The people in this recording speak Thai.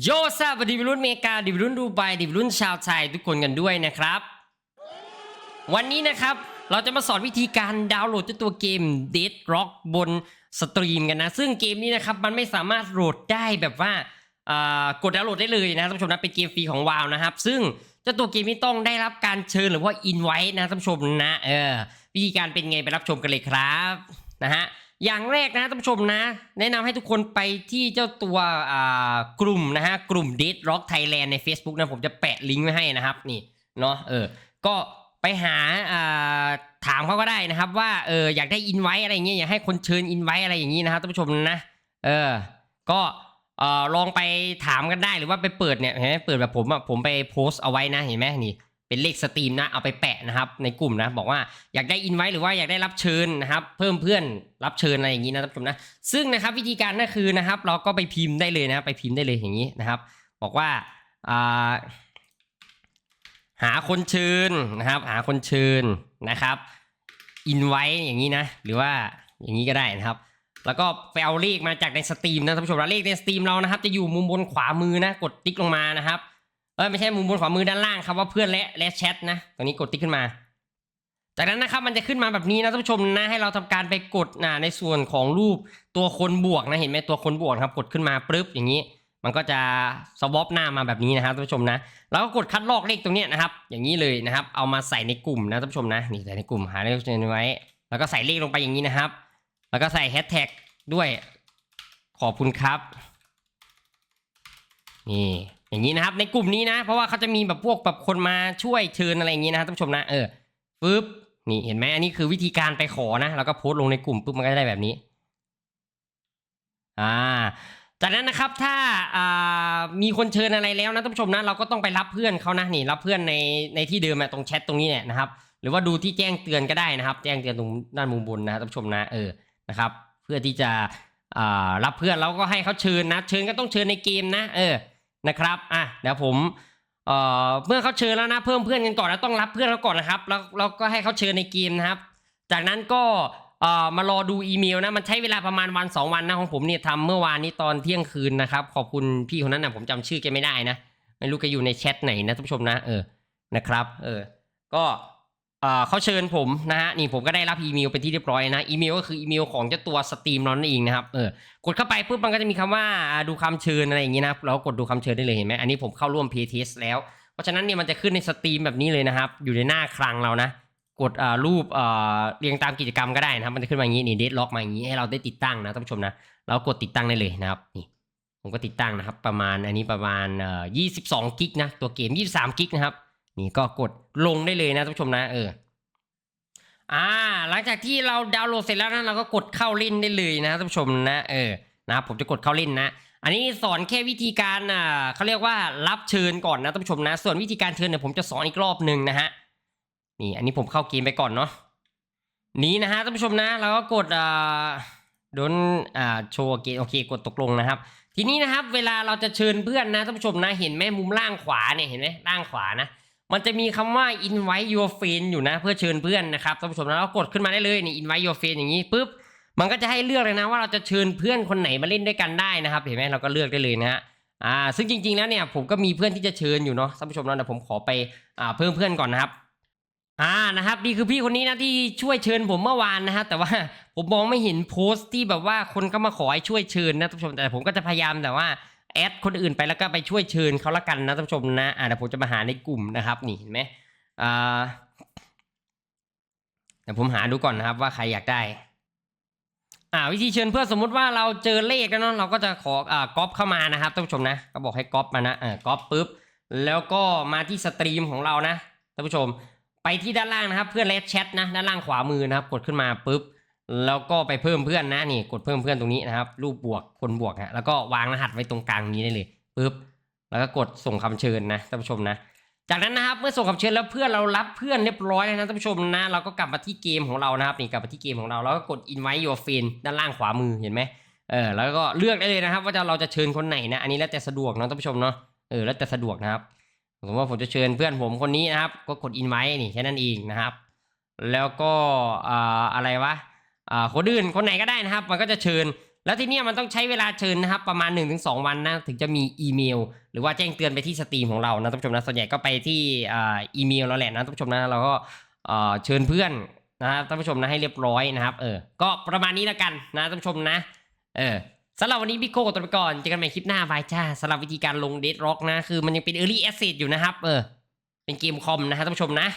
โยซาบดีวิรุ่นเมกาดีวิรุ่นดูไบดีวิรุ่นชาวไทยทุกคนกันด้วยนะครับ วันนี้นะครับเราจะมาสอนวิธีการดาวน์โหลดเจ้าตัวเกม Dead Rock บนสตรีมกันนะ ซึ่งเกมนี้นะครับมันไม่สามารถโหลดได้แบบว่าอ่ากดดาวน์โหลดได้เลยนะท่านผู้ชมนะเป็นเกมฟรีของวาวนะครับ ซึ่งเจ้าตัวเกมนี้ต้องได้รับการเชิญหรือว่าอินไว้นะท่านผู้ชมนะเออวิธีการเป็นไงไปรับชมกันเลยครับนะฮะ อย่างแรกนะท่านผู้ชมนะ แนะนำให้ทุกคนไปที่เจ้าตัวอ่ากลุ่มนะฮะกลุ่ม Dead Rock Thailand ใน Facebook นะผมจะแปะลิงก์ไว้ให้นะครับนี่เนาะเออก็ไปหาอ่าถามเขาก็ได้นะครับ ว่าเอออยากได้อินไว้อะไรเงี้ยอยากให้คนเชิญอินไว้อะไรอย่างงี้นะครับท่านผู้ชมนะเออก็เออลองไปถามกันได้หรือว่าไปเปิดเนี่ยเห็นไหมเปิดแบบผมอะผมไปโพสต์เอาไว้นะเห็นไหมนี่ เป็นเลขสตรีมนะเอาไปแปะนะครับ ในกลุ่มนะบอกว่าอยากได้อินไว้หรือว่าอยากได้รับเชิญนะครับ เพิ่มเพื่อนรับเชิญอะไรอย่างนี้นะท่านผู้ชมนะซึ่งนะครับวิธีการก็คือนะครับ เราก็ไปพิมพ์ได้เลยนะไปพิมพ์ได้เลยอย่างนี้นะครับ บอกว่าหาคนเชิญนะครับ หาคนเชิญนะครับอินไว้อย่างนี้นะ หรือว่าอย่างนี้ก็ได้นะครับ แล้วก็ไปเอาเลขมาจากในสตรีมนะท่านผู้ชมนะเลขในสตรีมเรานะครับ จะอยู่มุมบนขวามือนะ กดติ๊กลงมานะครับ เออไม่ใช่มุมบนขวามือด้านล่างครับว่าเพื่อนและและแชทนะตรงนี้กดติ๊กขึ้นมา จากนั้นนะครับมันจะขึ้นมาแบบนี้นะท่านผู้ชมนะให้เราทำการไปกดนะในส่วนของรูปตัวคนบวกนะเห็นไหมตัวคนบวกครับ กดขึ้นมาปึ๊บอย่างนี้ มันก็จะสวอปหน้ามาแบบนี้นะครับท่านผู้ชมนะแล้วก็กดคัดลอกเลขตรงนี้นะครับ อย่างนี้เลยนะครับ เอามาใส่ในกลุ่มนะท่านผู้ชมนะนี่ใส่ในกลุ่มหาเลขไว้ แล้วก็ใส่เลขลงไปอย่างนี้นะครับ แล้วก็ใส่แฮชแท็กด้วยขอบคุณครับ นี่ อย่างนี้นะครับ ในกลุ่มนี้นะ เพราะว่าเขาจะมีแบบพวกแบบคนมาช่วยเชิญอะไรอย่างนี้นะครับท่านผู้ชมนะเออปึ๊บนี่เห็นไหมอันนี้คือวิธีการไปขอนะแล้วก็โพสต์ลงในกลุ่มปุ๊บมันก็จะได้แบบนี้อ่าจากนั้นนะครับถ้าอ่ามีคนเชิญอะไรแล้วนะท่านผู้ชมนะเราก็ต้องไปรับเพื่อนเขานะนี่รับเพื่อนในในที่เดิมอะตรงแชทตรงนี้เนี่ยนะครับ หรือว่าดูที่แจ้งเตือนก็ได้นะครับ แจ้งเตือนตรงด้านมุมบนนะท่านผู้ชมนะเออนะครับ เพื่อที่จะอ่ารับเพื่อนแล้วก็ให้เขาเชิญนะ เชิญก็ต้องเชิญในเกมนะ เออ นะครับอะเดี๋ยวผมเอ่อเมื่อเขาเชิญแล้วนะเพิ่มเพื่อนกันก่อนแล้วต้องรับเพื่อนเขาก่อนนะครับ แล้วเราก็ให้เขาเชิญในเกมนะครับ จากนั้นก็เอ่อมารอดูอีเมลนะมันใช้เวลาประมาณวันสองวันนะของผมเนี่ยทำเมื่อวานนี้ตอนเที่ยงคืนนะครับขอบคุณพี่คนนั้นนะผมจำชื่อแกไม่ได้นะไม่รู้แกอยู่ในแชทไหนนะท่านผู้ชมนะเออนะครับ เออ ก็ เขาเชิญผมนะฮะนี่ผมก็ได้รับอีเมลเป็นที่เรียบร้อยนะอีเมลก็คืออีเมลของเจ้าตัวสตรีมนั่นเองนะครับเออกดเข้าไปปุ๊บมันก็จะมีคำว่าอ่าดูคำเชิญอะไรอย่างงี้นะเรากดดูคำเชิญได้เลยเห็นไหมอันนี้ผมเข้าร่วม play test แล้ว เพราะฉะนั้นเนี่ยมันจะขึ้นในสตรีมแบบนี้เลยนะครับ อยู่ในหน้าคลังเรานะ กดรูปเรียงตามกิจกรรมก็ได้นะครับ มันจะขึ้นมาอย่างนี้นี่เดดล็อกมาอย่างนี้ให้เราได้ติดตั้งนะท่านผู้ชมนะเรากดติดตั้งได้เลยนะครับนี่ผมก็ติดตั้งนะครับ ประมาณอันนี้ประมาณ22กิกนะตัวเกม 23กิกนะครับ นี่ก็กดลงได้เลยนะท่านผู้ชมนะเอออ่าหลังจากที่เราดาวน์โหลดเสร็จแล้วนะเราก็กดเข้าเล่นได้เลยนะท่านผู้ชมนะเออนะผมจะกดเข้าเล่นนะ อันนี้สอนแค่วิธีการอ่าเขาเรียกว่ารับเชิญก่อนนะท่านผู้ชมนะ ส่วนวิธีการเชิญเนี่ยผมจะสอนอีกรอบหนึ่งนะฮะนี่อันนี้ผมเข้าเกมไปก่อนเนาะนี้นะฮะท่านผู้ชมนะเราก็กดอ่าโดนอ่าโชว์เกมโอเคกดตกลงนะครับ ทีนี้นะครับเวลาเราจะเชิญเพื่อนนะท่านผู้ชมนะเห็นไหมมุมล่างขวาเนี่ยเห็นไหมล่างขวานะ มันจะมีคำว่า invite your friend อยู่นะเพื่อเชิญเพื่อนนะครับท่านผู้ชมนะเรากดขึ้นมาได้เลยนี่ invite your friend อย่างนี้ปุ๊บมันก็จะให้เลือกเลยนะว่าเราจะเชิญเพื่อนคนไหนมาเล่นด้วยกันได้นะครับเห็นไหมเราก็เลือกได้เลยนะฮะอ่าซึ่งจริงๆแล้วเนี่ยผมก็มีเพื่อนที่จะเชิญอยู่เนาะท่านผู้ชมนะเดี๋ยวผมขอไปอ่าเพิ่มเพื่อนก่อนนะครับอ่านะครับนี่คือพี่คนนี้นะที่ช่วยเชิญผมเมื่อวานนะฮะแต่ว่าผมมองไม่เห็นโพสต์ที่แบบว่าคนก็มาขอให้ช่วยเชิญนะท่านผู้ชมแต่ผมก็จะพยายามแต่ว่า แอดคนอื่นไปแล้วก็ไปช่วยเชิญเขาละกันนะท่านผู้ชมนะอ่าเดี๋ยวผมจะมาหาในกลุ่มนะครับ นี่เห็นไหมอ่าเดี๋ยวผมหาดูก่อนนะครับว่าใครอยากได้อ่าวิธีเชิญเพื่อนสมมุติว่าเราเจอเลขแล้วเนาะเราก็จะขออ่าก๊อปเข้ามานะครับท่านผู้ชมนะก็บอกให้ก๊อปมานะอ่าก๊อปปุ๊บแล้วก็มาที่สตรีมของเรานะท่านผู้ชม ไปที่ด้านล่างนะครับ เพื่อนเลสแชทนะด้านล่างขวามือนะครับ กดขึ้นมาปุ๊บ แล้วก็ไปเพิ่มเพื่อนนะนี่กดเพิ่มเพื่อนตรงนี้นะครับ รูปบวกคนบวกฮะแล้วก็วางรหัสไว้ตรงกลางนี้ได้เลยปุ๊บแล้วก็กดส่งคำเชิญนะท่านผู้ชมนะ จากนั้นนะครับเมื่อส่งคำเชิญแล้วเพื่อนเรารับเพื่อนเรียบร้อยแล้วนะท่านผู้ชมนะเราก็กลับมาที่เกมของเรานะครับนี่กลับมาที่เกมของเราแล้วก็กด invite your friend ด้านล่างขวามือเห็นไหมเออแล้วก็เลือกได้เลยนะครับ ว่าจะเราจะเชิญคนไหนนะอันนี้แล้วแต่สะดวกนะท่านผู้ชมเนาะเออแล้วแต่สะดวกนะครับสมมติว่าผมจะเชิญเพื่อนผมคนนี้นะครับ ก็กด invite นี่แค่นั้นเองนะครับ แล้วก็อ่าอะไรวะ คนอื่นคนไหนก็ได้นะครับ มันก็จะเชิญ แล้วทีเนี้มันต้องใช้เวลาเชิญนะครับ ประมาณ 1-2 วันนะถึงจะมีอีเมล หรือว่าแจ้งเตือนไปที่สตรีมของเรานะท่านผู้ชมนะส่วนใหญ่ก็ไปที่อ่าอีเมลเราแหละนะท่านผู้ชมนะเราก็เชิญเพื่อนนะท่านผู้ชมนะให้เรียบร้อยนะครับเออก็ประมาณนี้แล้วกันนะท่านผู้ชมนะเออสำหรับวันนี้พี่โก้ตัวไปก่อนเจอกันใหม่คลิปหน้าบายจ้าสำหรับวิธีการลงเดดร็อกนะคือมันยังเป็น Early Access อยู่นะครับเออเป็นเกมคอมนะฮะท่านผู้ชมนะ